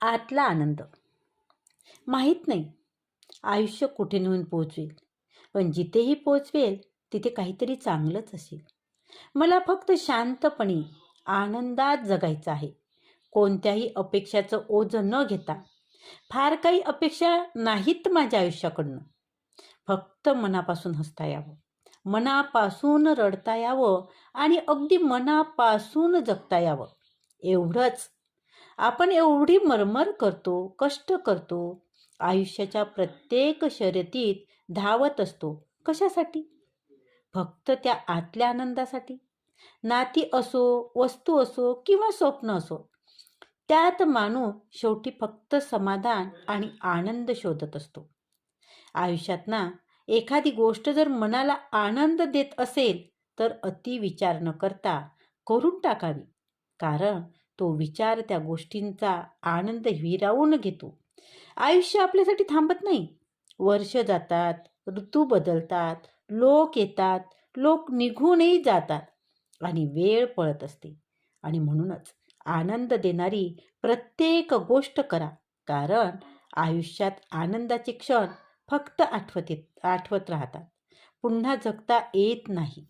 आतला आनंद. माहीत नाही आयुष्य कुठे नेऊन पोचवेल. पण जिथेही पोचवेल तिथे काहीतरी चांगलंच असेल. मला फक्त शांतपणे आनंदात जगायचं आहे. कोणत्याही अपेक्षाचं ओझं न घेता. फार काही अपेक्षा नाहीत माझ्या आयुष्याकडनं. फक्त मनापासून हसता यावं. मनापासून रडता यावं आणि अगदी मनापासून जगता यावं. एवढंच आपण एवढी मरमर करतो कष्ट करतो आयुष्याच्या प्रत्येक शर्यतीत धावत असतो. कशासाठी? फक्त त्या आतल्या आनंदासाठी? नाती असो वस्तू असो किंवा स्वप्न असो त्यात माणूस शेवटी फक्त समाधान आणि आनंद शोधत असतो. आयुष्यात ना एखादी गोष्ट जर मनाला आनंद देत असेल तर अति विचार न करता करून टाकावी. कारण तो विचार त्या गोष्टींचा आनंद हिरावून घेतो. आयुष्य आपल्यासाठी थांबत नाही. वर्ष जातात ऋतू बदलतात लोक येतात लोक निघूनही जातात आणि वेळ पळत असते. आणि म्हणूनच आनंद देणारी प्रत्येक गोष्ट करा. कारण आयुष्यात आनंदाचे क्षण फक्त आठवत आठवत राहतात. पुन्हा जगता येत नाही.